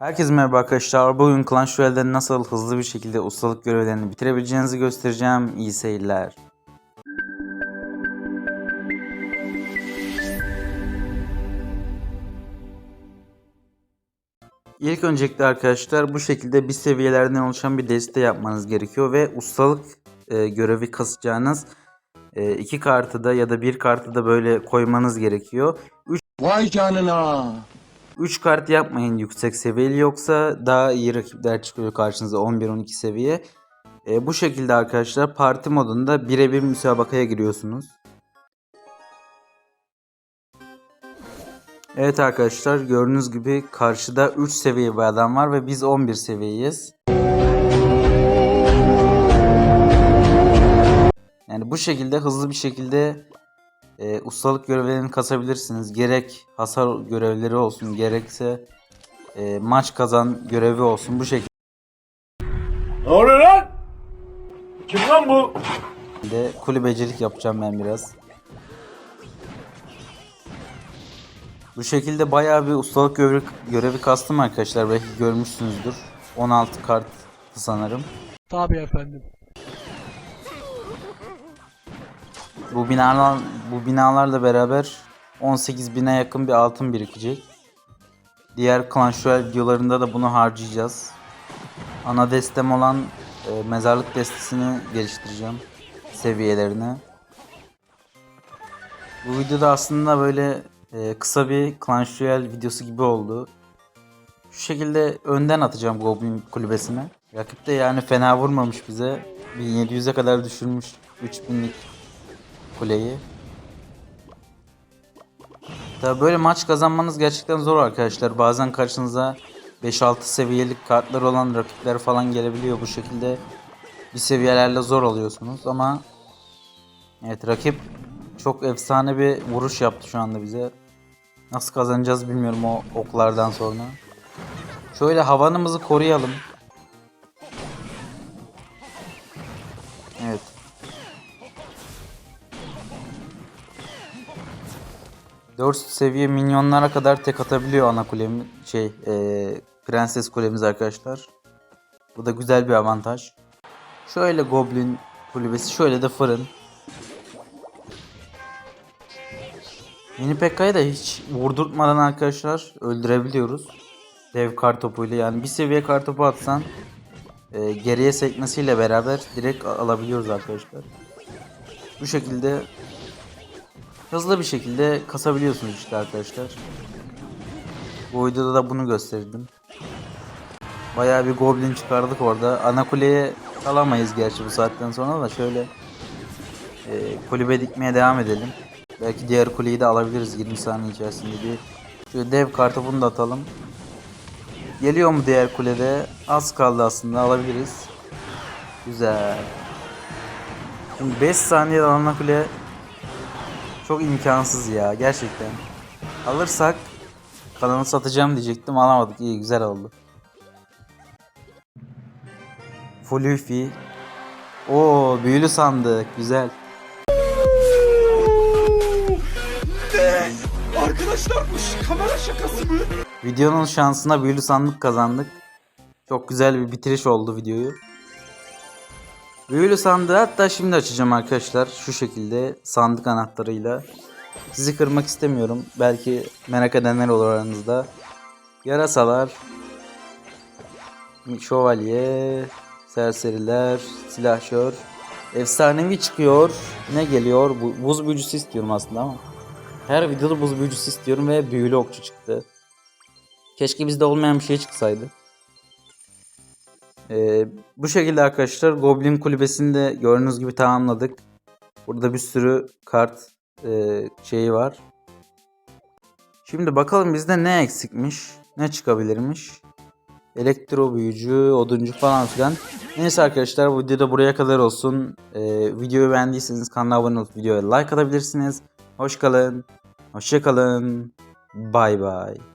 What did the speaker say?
Herkese merhaba arkadaşlar. Bugün Clash Royale'de nasıl hızlı bir şekilde ustalık görevlerini bitirebileceğinizi göstereceğim. İyi seyirler. İlk öncelikle arkadaşlar bu şekilde bir seviyelerden oluşan bir deste yapmanız gerekiyor ve ustalık e, görevi kasacağınız e, iki kartı da ya da bir kartı da böyle koymanız gerekiyor. Vay canına. 3 kart yapmayın yüksek seviyeli yoksa daha iyi rakipler çıkıyor karşınıza 11-12 seviye. E, bu şekilde arkadaşlar parti modunda birebir müsabakaya giriyorsunuz. Evet arkadaşlar gördüğünüz gibi karşıda 3 seviye bir adam var ve biz 11 seviyeyiz. Yani bu şekilde hızlı bir şekilde e, ustalık görevlerini kasabilirsiniz. Gerek hasar görevleri olsun gerekse e, maç kazan görevi olsun bu şekilde Ne oluyor lan? Kim lan bu? kulübecilik yapacağım ben biraz. Bu şekilde bayağı bir ustalık görevi, görevi kastım arkadaşlar. Belki görmüşsünüzdür. 16 kart sanırım. Tabii efendim. Bu binalar bu binalarla beraber 18 bine yakın bir altın birikecek. Diğer Clash Royale videolarında da bunu harcayacağız. Ana destem olan e, mezarlık destesini geliştireceğim seviyelerini. Bu videoda aslında böyle e, kısa bir Clash Royale videosu gibi oldu. Şu şekilde önden atacağım Goblin kulübesine. Rakip de yani fena vurmamış bize. 1700'e kadar düşürmüş 3000'lik kuleyi. Tabi böyle maç kazanmanız gerçekten zor arkadaşlar. Bazen karşınıza 5-6 seviyelik kartlar olan rakipler falan gelebiliyor. Bu şekilde bir seviyelerle zor alıyorsunuz ama evet rakip çok efsane bir vuruş yaptı şu anda bize. Nasıl kazanacağız bilmiyorum o oklardan sonra. Şöyle havanımızı koruyalım. 4 seviye minyonlara kadar tek atabiliyor ana kulemi şey eee, prenses kulemiz arkadaşlar. Bu da güzel bir avantaj. Şöyle goblin kulübesi şöyle de fırın. Mini Pekka'yı da hiç vurdurtmadan arkadaşlar öldürebiliyoruz. Dev kartopuyla yani bir seviye kartopu atsan eee, geriye sekmesiyle beraber direkt alabiliyoruz arkadaşlar. Bu şekilde hızlı bir şekilde kasabiliyorsunuz işte arkadaşlar. Bu videoda da bunu gösterdim. Bayağı bir goblin çıkardık orada. Ana kuleye alamayız gerçi bu saatten sonra da şöyle e, kulübe dikmeye devam edelim. Belki diğer kuleyi de alabiliriz 20 saniye içerisinde bir. Şöyle dev kartı bunu da atalım. Geliyor mu diğer kulede? Az kaldı aslında alabiliriz. Güzel. Şimdi 5 saniyede ana kule çok imkansız ya gerçekten. Alırsak kanalı satacağım diyecektim alamadık iyi güzel oldu. Fluffy. Oo büyülü sandık güzel. Arkadaşlar bu kamera şakası mı? Videonun şansına büyülü sandık kazandık. Çok güzel bir bitiriş oldu videoyu. Büyülü sandığı hatta şimdi açacağım arkadaşlar. Şu şekilde sandık anahtarıyla. Sizi kırmak istemiyorum. Belki merak edenler olur aranızda. Yarasalar. Şövalye. Serseriler. Silahşör. Efsanevi çıkıyor. Ne geliyor? Bu, buz büyücüsü istiyorum aslında ama. Her videoda buz büyücüsü istiyorum ve büyülü okçu çıktı. Keşke bizde olmayan bir şey çıksaydı. Ee, bu şekilde arkadaşlar Goblin kulübesini de gördüğünüz gibi tamamladık. Burada bir sürü kart e, şeyi var. Şimdi bakalım bizde ne eksikmiş, ne çıkabilirmiş. Elektro büyücü, oduncu falan filan. Neyse arkadaşlar bu videoda buraya kadar olsun. Ee, videoyu beğendiyseniz kanala abone olup videoya like atabilirsiniz. Hoş kalın, hoşça kalın, bay bay.